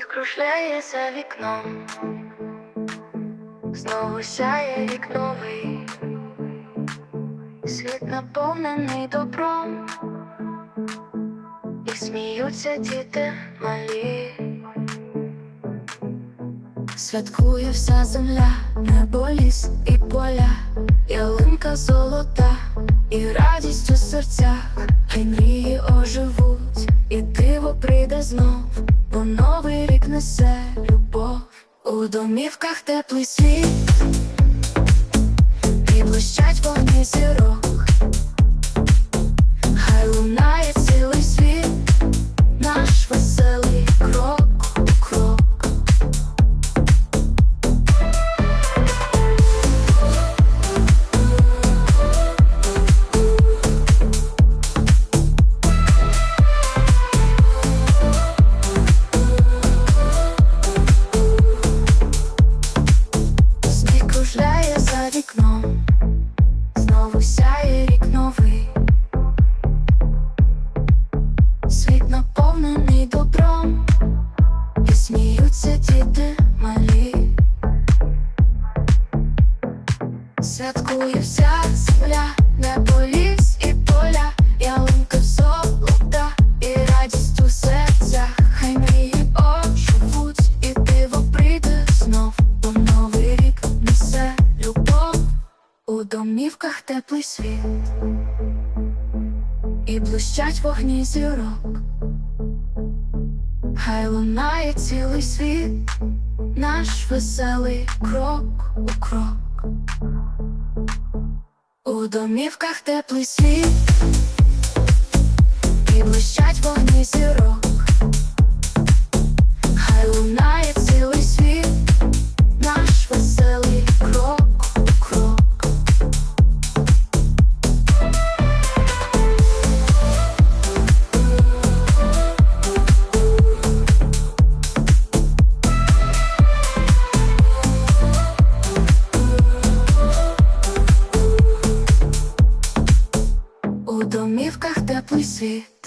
кружляє за вікном, знову сяє рік новий, світ наповнений добром, і сміються діти малі. Святкує вся земля, небо ліс і поля, ялинка золота, і радість у серцях, хай мрії оживуть, і диво прийде знов, несе любов, у домівках теплий світ, і блищать Святкує вся земля, небо ліс і поля, ялинка золота, і радість у серцях, хай мрії оживуть, і диво прийде знов, бо новий рік несе любов, у домівках теплий світ, і блищать вогні зірок, хай лунає цілий світ, наш веселий крок у крок. Домівках теплий світ, і блищать вогні зірок, теплий світ.